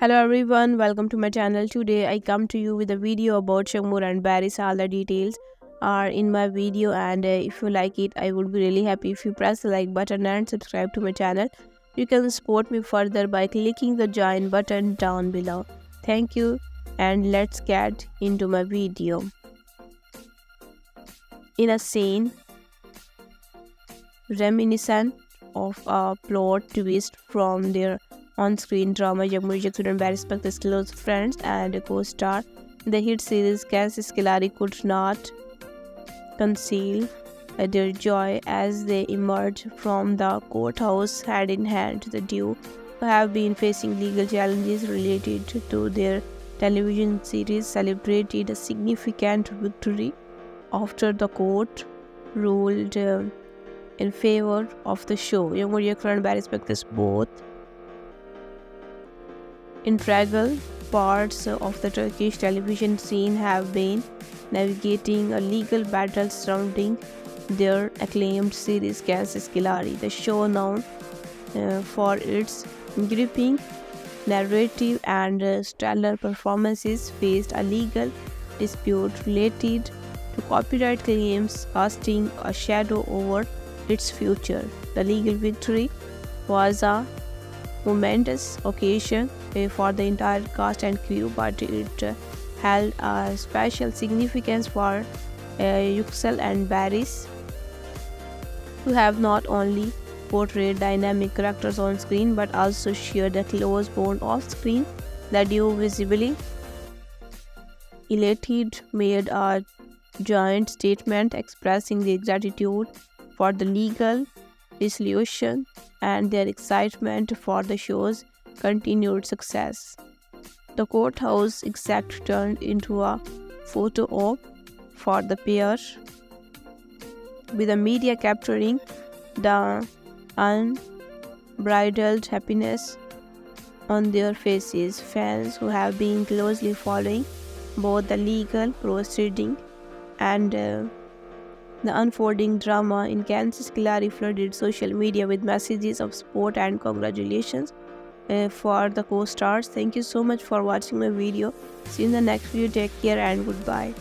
Hello everyone, welcome to my channel. Today I come to you with a video about Shagmur and Barris. All the details are in my video and uh, if you like it, I would be really happy if you press the like button and subscribe to my channel. You can support me further by clicking the join button down below. Thank you and let's get into my video. In a scene reminiscent of a plot twist from their on-screen drama Yagmur Jackson and Barry Spector's close friends and co-star the hit series Kansas Skilari could not conceal their joy as they emerged from the courthouse hand in hand. The duo who have been facing legal challenges related to their television series celebrated a significant victory after the court ruled uh, in favor of the show. Younger Yakran and Barry Spector's both integral parts of the Turkish television scene have been navigating a legal battle surrounding their acclaimed series Kansas Skilari. The show, known uh, for its gripping narrative and uh, stellar performances, faced a legal dispute related to copyright claims, casting a shadow over its future. The legal victory was a momentous occasion uh, for the entire cast and crew, but it uh, held a special significance for uh, Yüksel and Barris, who have not only portrayed dynamic characters on screen but also shared a close bond off screen. that you visibly elated made a joint statement expressing their gratitude for the legal resolution and their excitement for the show's continued success. The courthouse exact turned into a photo op for the pair, with the media capturing the unbridled happiness on their faces. Fans who have been closely following both the legal proceeding and uh, the unfolding drama in Kansas Skilari flooded social media with messages of support and congratulations uh, for the co-stars. Thank you so much for watching my video. See you in the next video. Take care and goodbye.